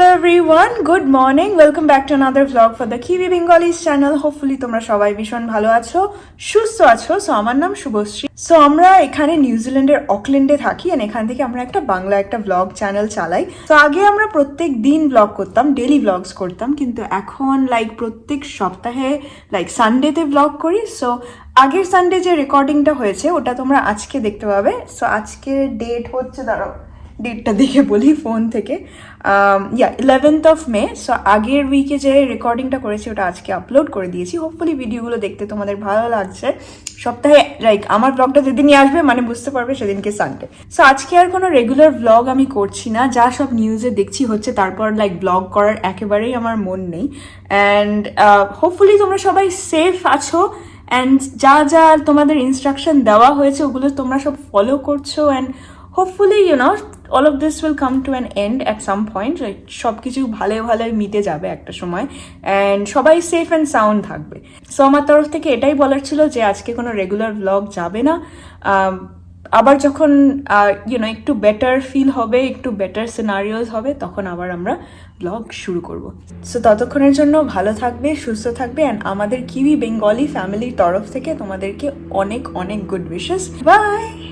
Hello everyone, good morning. Welcome back to another vlog for the Kiwi Bengalis channel. Hopefully তোমরা সবাই ভীষণ ভালো আছো সুস্থ আছো। সো আমার নাম শুভশ্রী। সো আমরা এখানে নিউজিল্যান্ডের অকল্যান্ডে থাকি and এখান থেকে আমরা একটা বাংলা একটা ব্লগ চ্যানেল চালাই। তো আগে আমরা প্রত্যেক দিন ব্লগ করতাম ডেলি ব্লগস করতাম কিন্তু এখন লাইক প্রত্যেক সপ্তাহে লাইক সানডেতে ব্লগ করি। সো আগের সানডে যে রেকর্ডিংটা হয়েছে ওটা তোমরা আজকে দেখতে পাবে। সো আজকে ডেট হচ্ছে দাঁড়াও। ডেটটা দেখে বলি ফোন থেকে। Yeah eleventh of May so আগের উইকে যে রেকর্ডিংটা করেছি, ওটা আজকে আপলোড করে দিয়েছি। হোপফুলি ভিডিওগুলো দেখতে তোমাদের ভালো লাগছে। সপ্তাহে লাইক আমার ব্লগটা যেদিনই আসবে মানে বুঝতে পারবে সেদিনকে সানডে সো আজকে আর কোনো রেগুলার ব্লগ আমি করছি না। যা সব নিউজে দেখছি হচ্ছে, তারপর লাইক ব্লগ করার একেবারেই আমার মন নেই। অ্যান্ড হোপফুলি তোমরা সবাই সেফ আছো। অ্যান্ড যা যা তোমাদের ইনস্ট্রাকশন দেওয়া হয়েছে, ওগুলো তোমরা সব ফলো করছ। And hopefully you know all of this will come to an end at some point সব কিছু ভালো ভালো মিটে যাবে একটা সময় অ্যান্ড সবাই সেফ অ্যান্ড সাউন্ড থাকবে। সো আমার তরফ থেকে এটাই বলার ছিল যে, আজকে কোনো রেগুলার ব্লগ যাবে না। আবার যখন ইউ ইউনো একটু বেটার ফিল হবে, একটু বেটার সিনারিওস হবে, তখন আবার আমরা ব্লগ শুরু করব। সো ততক্ষণের জন্য ভালো থাকবে, সুস্থ থাকবে অ্যান্ড আমাদের কিউই বেঙ্গলি ফ্যামিলির তরফ থেকে তোমাদেরকে অনেক অনেক গুড উইশেস বাই